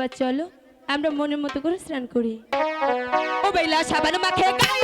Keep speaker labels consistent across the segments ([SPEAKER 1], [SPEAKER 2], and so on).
[SPEAKER 1] এবার চলো আমরা মনের মতো করে স্নান করি। ও বেলা সাবান মাখে গাই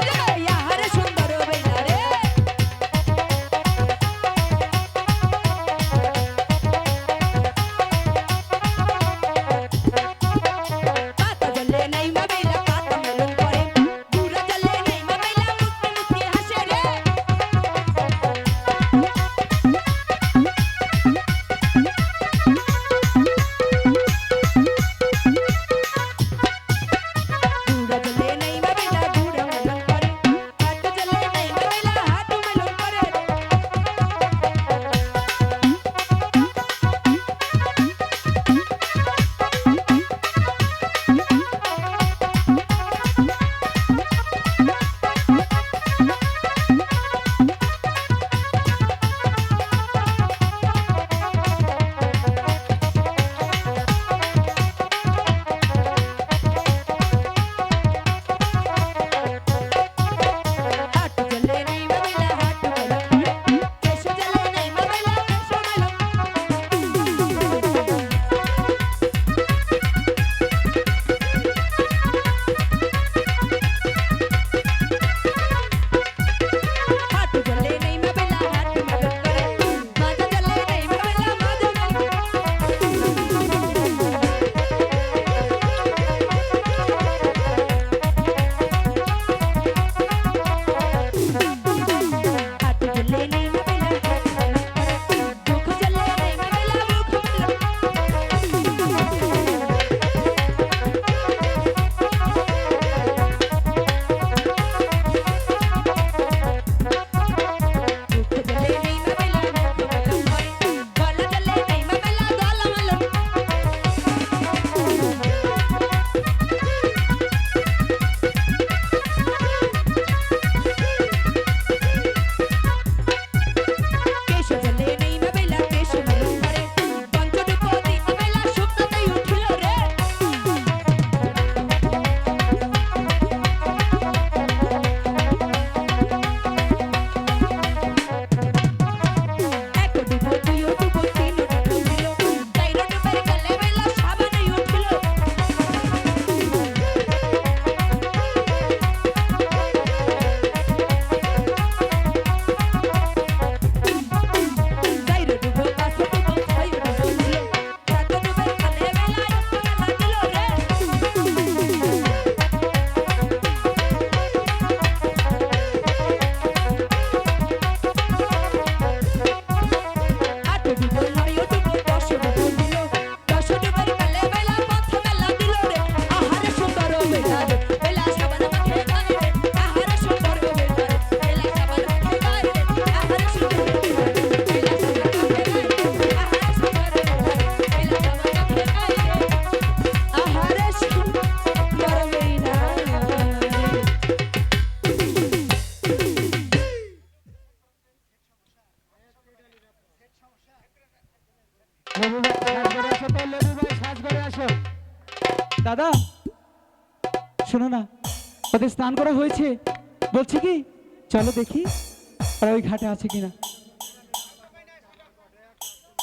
[SPEAKER 2] দাদা, শোনো না, ওদের স্নান করা হয়েছে। বলছি কি? চলো দেখি আর ওই ঘাটে আছে কিনা।